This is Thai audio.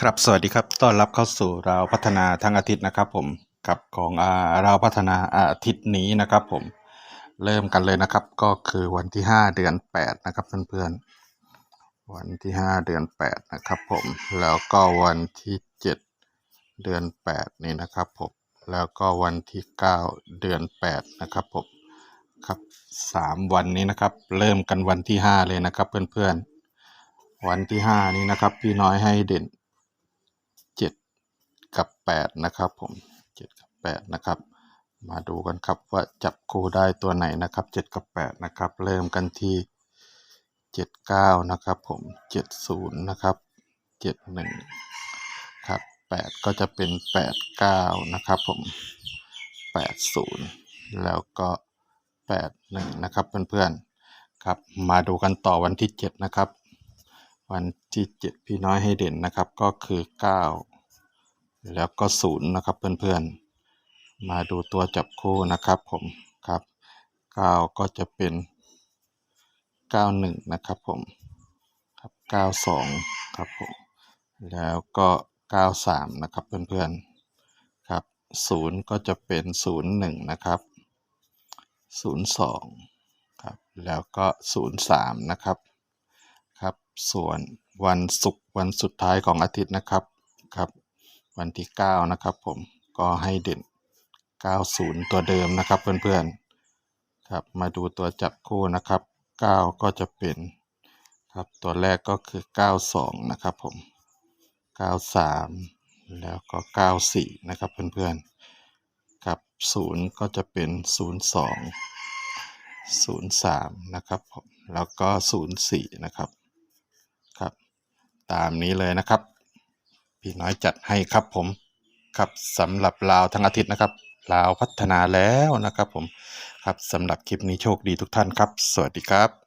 ครับสวัสดีครับต้อนรับเข้าสู่เราวพัฒนาทั้งอาทิตย์นะครับ ผมกับของอาเราวพัฒนาอาทิตย์นี้นะครับ ผมเริ่มกันเลยนะครับ ก็คือวันที่ 5 เดือน 8 นะครับเพื่อนๆวันที่ 5 เดือน 8 นะครับ ผมแล้วก็วันที่ 7 เดือน 8 นี่นะครับผมแล้วก็วันที่ 9 เดือน 8 นะครับผมครับสามวันนี้นะครับ เริ่มกันวันที่ 5 เลยนะครับ เพื่อนๆวันที่ 5 นี้นะครับ พี่น้อยให้เด่น กับแปดนะครับผมเจ็ดกับแปดนะครับ มาดูกันครับว่าจับคู่ได้ตัวไหนนะครับเจ็ดกับแปดนะครับ เริ่มกันที่เจ็ดเก้านะครับผมเจ็ดศูนย์นะครับเจ็ดหนึ่งครับแปดก็จะเป็นแปดเก้านะครับผมแปดศูนย์แล้วก็แปดหนึ่งนะครับเพื่อนๆ ครับ มาดูกันต่อวันที่เจ็ดนะครับ วันที่เจ็ดพี่น้อยให้เด่นนะครับก็คือเก้า แล้วก็ศูนย์นะครับเพื่อนๆ มาดูตัวจับคู่นะครับผมครับเก้าก็จะเป็นเก้าหนึ่งนะครับผมครับเก้าสองครับผมแล้วก็เก้าสามนะครับเพื่อนๆครับศูนย์ก็จะเป็นศูนย์หนึ่งนะครับศูนย์สองครับแล้วก็ศูนย์สามนะครับครับส่วนวันศุกร์วันสุดท้ายของอาทิตย์นะครับครับ วันที่ 9 นะครับผมก็ให้เด่น 90 ตัวเดิมนะครับเพื่อนๆครับมาดูตัวจับคู่นะครับ 9 ก็จะเป็นครับตัวแรกก็คือ 92 นะครับผม 93 แล้วก็ 94 นะครับเพื่อนๆครับ 0 ก็จะเป็น 02 03 นะครับผมแล้วก็ 04 นะครับ ครับ ตามนี้เลยนะครับ พี่น้อยจัดให้ครับผมครับสำหรับลาวทั้งอาทิตย์นะครับลาวพัฒนาแล้วนะครับผมครับสำหรับคลิปนี้โชคดีทุกท่านครับ สวัสดีครับ